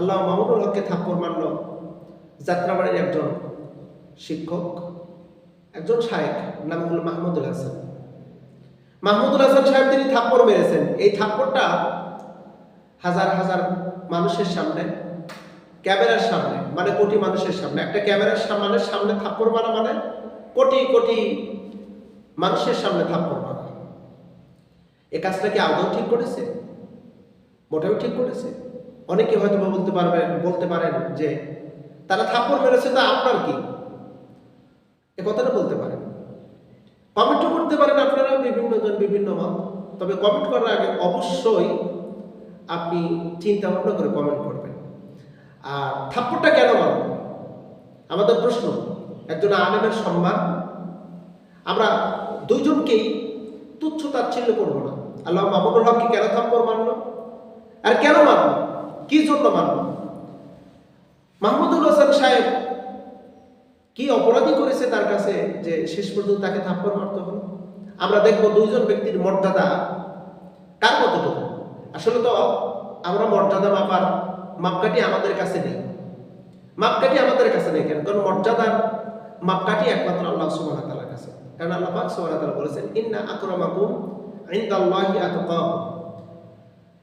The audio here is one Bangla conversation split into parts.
আল্লাহ মামুনুল হককে থাপ্পড় মারল। যাত্রাবাড়ির একজন শিক্ষক, একজন শায়েক, নাম হলো মাহমুদুল হাসান। মাহমুদুল হাসান সাহেব তিনি থাপ্পড় মেরেছেন। এই থাপ্পড়টা হাজার হাজার মানুষের সামনে, ক্যামেরার সামনে মানে কোটি মানুষের সামনে। একটা ক্যামেরার সামনে সামনে থাপ্পড় মারা মানে কোটি কোটি মানুষের সামনে থাপ্পড় মারা। এ কাজটা কি আদৌ ঠিক করেছে? মোটেও ঠিক করেছে? অনেকে হয়তো বলতে পারবেন, বলতে পারেন যে, তারা থাপ্পড় মেরেছে, তা আপনার কি? এ কথাটা বলতে পারেন। কমেন্টও করতে পারেন আপনারা, বিভিন্ন জন, বিভিন্ন মত। তবে কমেন্ট করার আগে অবশ্যই আপনি চিন্তা ভাবনা করে কমেন্ট করবেন। আর থাপ্পড়টা কেন মারবেন আমাদের প্রশ্ন, একজন আলেমের সম্মান। আমরা দুইজনকেই তুচ্ছ তাচ্ছিল্য করব না। আল্লাহ মামুনুল হককে কেন থাপ্পড় মারলো? আর কেন কি জন্য মারলো মাহমুদুল হাসান সাহেব কি অপরাধী করেছে তার কাছে যে শেষ পর্যন্ত তাকে থাপ্পড় মারতে আমরা দেখব দুইজন ব্যক্তির মর্যাদা কার কতটুকু? আসলে তো আমরা মর্যাদা মাপার মাপকাঠি আমাদের কাছে নেই। মাপকাঠি আমাদের কাছে নেই কেন? কারণ মর্যাদার মাপকাঠি একমাত্র আল্লাহ তাআলার কাছে। কারণ আল্লাহ পাক তাআলা বলেছেন, ইন্না আকরামাকুম ইনদাল্লাহি আতকাকুম।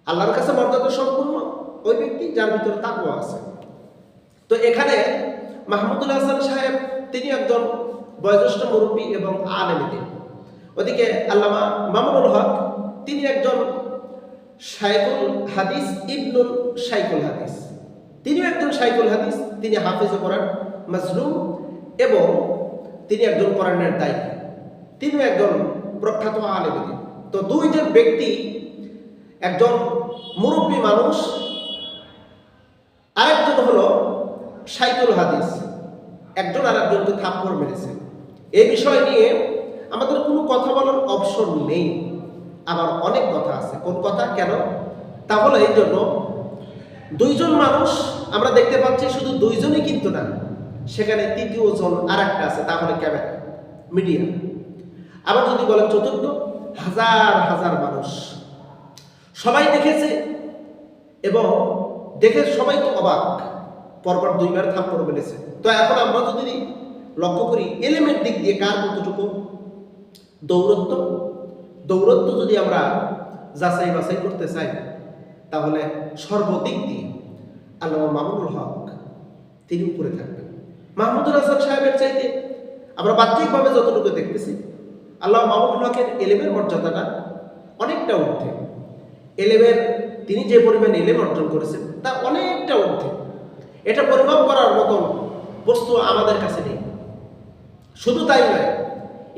আল্লাহর কাছে মর্যাদা সম্পূর্ণ যার ভিতরে তাকওয়া আছে। তো এখানে মাহমুদুল হাসান সাহেব, তিনি একজন বয়োজ্যেষ্ঠ মুরব্বী এবং আলেমিদিন ওদিকে আল্লামা মামুনুল হক, তিনি একজন শাইকুল হাদিস ইবনুল শাইকুল হাদিস। তিনিও একজন শাইকুল হাদিস, তিনি হাফিজ কোরআন মাজলুম এবং তিনি একজন কোরআনের দায়ী। তিনিও একজন প্রখ্যাত আলেমিদিন তো দুইজন ব্যক্তি, একজন মুরব্বী মানুষ আরেকজন হলো সাইকুল হাদিস। একজন আর একজনকে থাপ্পড় মেরেছে। এই বিষয় নিয়ে আমাদের কোনো কথা বলার অপশন নেই। আবার অনেক কথা আছে। কোন কথা? কেন? তাহলে এই জন্য দুইজন মানুষ আমরা দেখতে পাচ্ছি শুধু দুইজনই কিন্তু না, সেখানে তৃতীয় জন আর একটা আছে তাহলে ক্যামেরা, মিডিয়া। আবার যদি বলেন চতুর্থ, হাজার হাজার মানুষ। সবাই দেখেছে এবং দেখে সবাই তো অবাক। পরপর দুইবার থাপ্পড় মেরেছে। তো এখন আমরা যদি লক্ষ্য করি এলিমেন্ট দিক দিয়ে কার কতটুকু? দৌরত্ব। দৌরত্ব যদি আমরা যাচাই বাছাই করতে চাই, তাহলে সর্বদিক দিয়ে আল্লাহ মামুনুল হক তিনি উপরে থাকবেন। মাহমুদুল হাসান সাহেবের চাইতে আমরা বাহ্যিকভাবে যতটুকু দেখতেছি আল্লাহ মামুনুল হকের এলেমের মর্যাদাটা অনেকটা ঊর্ধ্বে। এলেমের তিনি যে পরিমাণ এলেম অর্জন করেছেন তা অনেকটা ঊর্ধ্বে। এটা পরিমাপ করার মতন বস্তু আমাদের কাছে নেই। শুধু তাই নয়,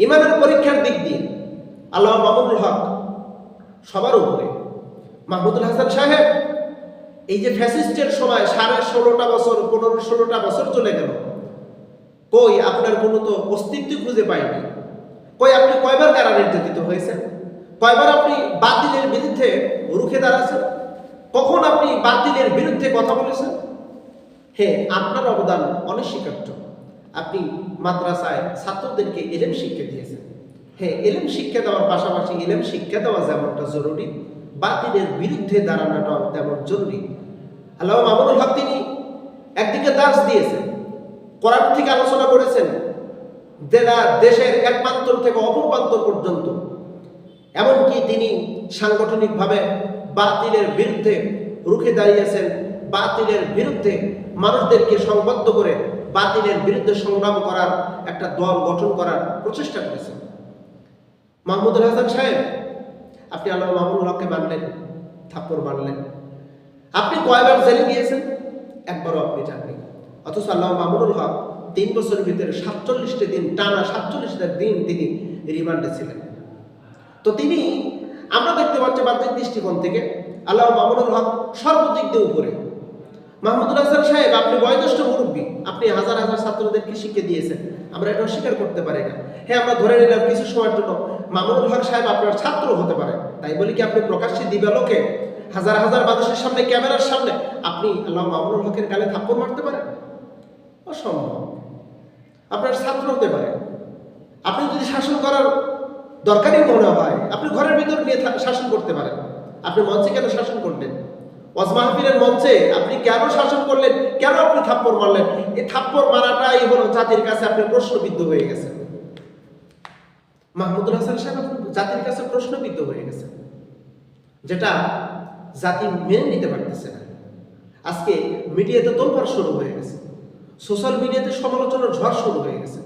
ইমানের পরীক্ষার দিক দিয়ে আল্লাহ মামুনুল হক সবার উপরে। মাহমুদুল হাসান সাহেব, এই যে ফ্যাসিস্টের সময় সাড়ে ষোলোটা বছর, পনেরো ষোলোটা বছর চলে গেল, কই আপনার কোনো তো অস্তিত্ব খুঁজে পাইনি? কই আপনি কয়বার কারা নির্যাতিত হয়েছেন? কয়বার আপনি বাতিলের বিরুদ্ধে রুখে দাঁড়াচ্ছেন? কখন আপনি বাতিলের বিরুদ্ধে কথা বলেছেন? হ্যাঁ আপনার অবদান অনস্বীকার্য। আপনি মাদ্রাসায় ছাত্রদেরকে এলেম শিক্ষা দিয়েছেন। হ্যাঁ এলেম শিক্ষা দেওয়ার পাশাপাশি এলেম শিক্ষা দেওয়া যেমনটা জরুরি, বাতিলের বিরুদ্ধে দাঁড়ানোটাও তেমন জরুরি। আল্লাহ মামুনুল হক তিনি একদিকে দাস দিয়েছেন, কোরআন থেকে আলোচনা করেছেন জেলা দেশের এক প্রান্তর থেকে অপর পর্যন্ত। এমনকি তিনি সাংগঠনিকভাবে বাতিলের বিরুদ্ধে রুখে দাঁড়িয়েছেন। বাতিলের বিরুদ্ধে মানুষদেরকে সংবদ্ধ করে বাতিলের বিরুদ্ধে সংগ্রাম করার একটা দল গঠন করার প্রচেষ্টা করেছেন। মাহমুদুল হাসান সাহেব, আপনি আল্লাহ মাহমুদুল হককে মানলেন, থাপ্পড় মানলেন আপনি কয়বার জেলে গিয়েছেন? একবারও আপনি জাননি অথচ আল্লাহ মামুনুল হক তিন বছরের ভিতরে সাতচল্লিশটি দিন, টানা সাতচল্লিশটা দিন তিনি রিমান্ডে ছিলেন। তো তিনি আমরা দেখতে পাচ্ছি বাহ্যিক দৃষ্টিকোণ থেকে আল্লাহ মামুনুল হক সর্বদিক দিয়ে উপরে। মাহমুদুল হাসান সাহেব, আপনি বয়োজ্যেষ্ঠ মুরব্বী, আপনি হাজার হাজার ছাত্রদেরকে শিক্ষা দিয়েছেন, আমরা এটা অস্বীকার করতে পারি না। হ্যাঁ আমরা ধরে নিলাম কিছু সময়ের জন্য মামুনুল হক সাহেব আপনার ছাত্র হতে পারে। তাই বলি কি, আপনি প্রকাশ্যে দিবালোকে হাজার হাজার মানুষের সামনে, ক্যামেরার সামনে, আপনি আল্লাহ মামুনুল হকের গালে থাপ্পড় মারতে পারেন? অসম্ভব। আপনার ছাত্র হতে পারে। আপনি যদি শাসন করার দরকারই মনে হয়। আপনি ঘরের ভিতর নিয়ে শাসন করতে পারেন। আপনি মঞ্চে কেন শাসন করলেন? ওয়াজ মঞ্চে আপনি কেন শাসন করলেন? কেন আপনি থাপ্পড় মারলেন? এই থাপ্পড় মারাটাই হলো জাতির কাছে আপনি প্রশ্নবিদ্ধ হয়ে গেছেন। মাহমুদুল হাসান সাহেব জাতির কাছে প্রশ্নবিদ্ধ হয়ে গেছেন। যেটা জাতি মেনে নিতে পারতেছে না। আজকে মিডিয়াতে তোলপাড় শুরু হয়ে গেছে। সোশ্যাল মিডিয়াতে সমালোচনার ঝড় শুরু হয়ে গেছে।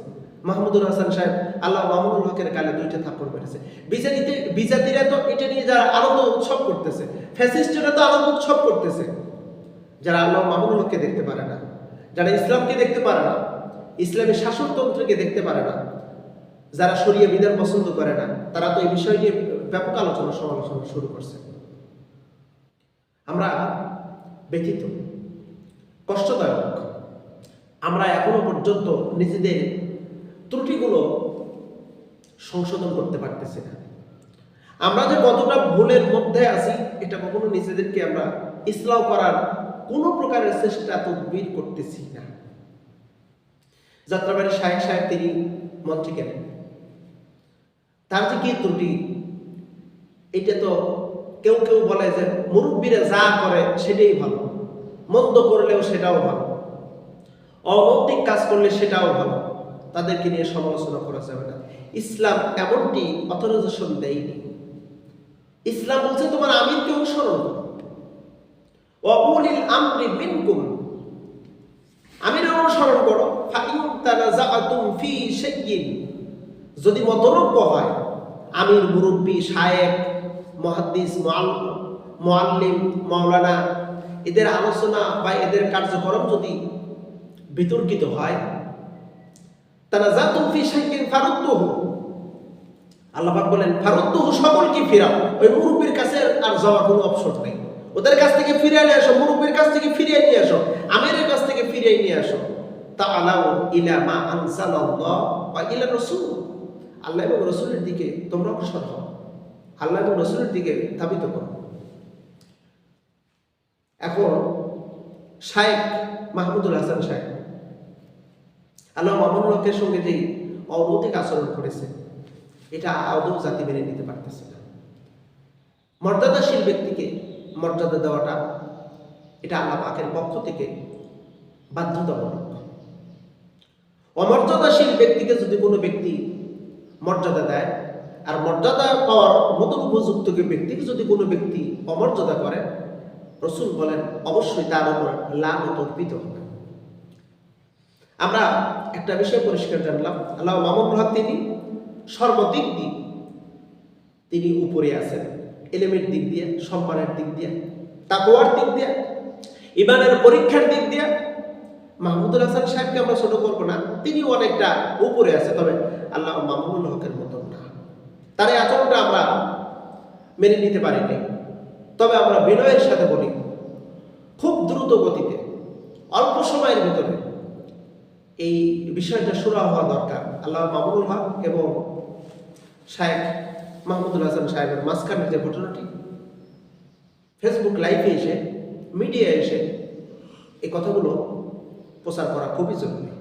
মাহমুদুল হাসান সাহেব, আল্লাহ মাহমুদুল হকের কালে দুইটা থাপ্পড় মেরেছে। বিজাতিতে, বিজাতিরা তো এটা নিয়ে যারা আনন্দ উৎসব করতেছে, ফ্যাসিস্টরা তো আনন্দ উৎসব করতেছে। যারা আল্লাহ মাহমুদুল হককে দেখতে পারে না, যারা ইসলামকে দেখতে পারে না, ইসলামী শাসনতন্ত্রকে দেখতে পারে না, যারা সরিয়ে বিধান পছন্দ করে না, তারা তো এই বিষয় নিয়ে ব্যাপক আলোচনা, সমালোচনা শুরু করছে। আমরা ব্যথিত, কষ্টদায়ক। আমরা এখনও পর্যন্ত নিজেদের ত্রুটিগুলো সংশোধন করতে পারতেছি না। আমরা যে কতটা ভুলের মধ্যে আছি, এটা কখনো নিজেদেরকে আমরা ইসলাম করার কোনো প্রকারের চেষ্টা তদবির করতেছি না। যাত্রাবাড়ি সাহেব সাহেব, তিনি মন্ত্রী কেনেন তার যে কি ত্রুটি, এটা তো কেউ কেউ বলে যে মুরব্বীরা যা করে সেটাই ভালো, মন্দ করলেও সেটাও ভালো, অনৈতিক কাজ করলে সেটাও ভালো। তাদেরকে নিয়ে সমালোচনা করা যাবে না ইসলাম এমনটি অথরাইজেশন দেয়নি। ইসলাম বলছে, তোমার আমিরকে অনুসরণ অবলিল আমরি মিনকুম। আমির অনুসরণ করো। ফাইন তানাজাআতুম ফি শাইইন। যদি মতলব্য হয়, আমির, মুরব্বী শায়েক মহাদ্দিস মোয়াল্লিম মাওলানা, এদের আলোচনা বা এদের কার্যক্রম যদি বিতর্কিত হয় তারা জাতুম ফি শাইইন ফারুদ্দুহু। আল্লাহ পাক বলেন, ফারুদ্দুহু সকলকে ফিরাও। ওই মুরব্বীর কাছে আর যাওয়ার কোনো অপশন নেই। ওদের কাছ থেকে ফিরিয়ে নিয়ে আসো মুরব্বীর কাছ থেকে ফিরিয়ে নিয়ে আসো আমিরের কাছ থেকে ফিরিয়ে নিয়ে আসো তা আলাউ ইলা মা আনসালাল্লাহ ওয়া ইলা রাসূল। আল্লাহ এবং রসুলের দিকে তোমরা অগ্রসর হও। আল্লাহ এবং রসুলের দিকে ধাবিত করো। এখন শায়েক মাহমুদুল হাসান সাহেব আল্লাহ মামুন লোকের সঙ্গে যেই অনৈতিক আচরণ করেছে, এটা আদৌ জাতি মেনে নিতে পারতেছে না। মর্যাদাশীল ব্যক্তিকে মর্যাদা দেওয়াটা, এটা আল্লাহ পাকের পক্ষ থেকে বাধ্যতামূলক। অমর্যাদাশীল ব্যক্তিকে যদি কোনো ব্যক্তি মর্যাদা দেয়, আর মর্যাদা পাওয়ার মতন উপযুক্ত ব্যক্তিকে যদি কোনো ব্যক্তি অমর্যাদা করে, রসুল বলেন, অবশ্যই তার উপর লাভ অর্পিত হবে। আমরা একটা বিষয় পরিষ্কার জানলাম। আল্লাহ মামুনুল হক তিনি সর্বদিক দিক তিনি উপরে আছেন এলিমেন্ট দিক দিয়ে, সম্মানের দিক দিয়ে তাকোয়ার দিক দিয়ে ইমানের পরীক্ষার দিক দিয়ে। মাহমুদুল হাসান সাহেবকে আমরা ছোট করব না, তিনি অনেকটা উপরে আছে, তবে আল্লাহ মামুনুল হকের মতন না। তার এই আচরণটা আমরা মেনে নিতে পারিনি। তবে আমরা বিনয়ের সাথে বলি, খুব দ্রুত গতিতে, অল্প সময়ের ভিতরে এই বিষয়টা শুরু হওয়া দরকার। আল্লাহ মামুনুল হক এবং শায়েখ মাহমুদুল হাসান সাহেবের মাঝখানের যে ঘটনাটি ফেসবুক লাইভে এসে মিডিয়া এসে এই কথাগুলো প্রচার করা খুবই জরুরি।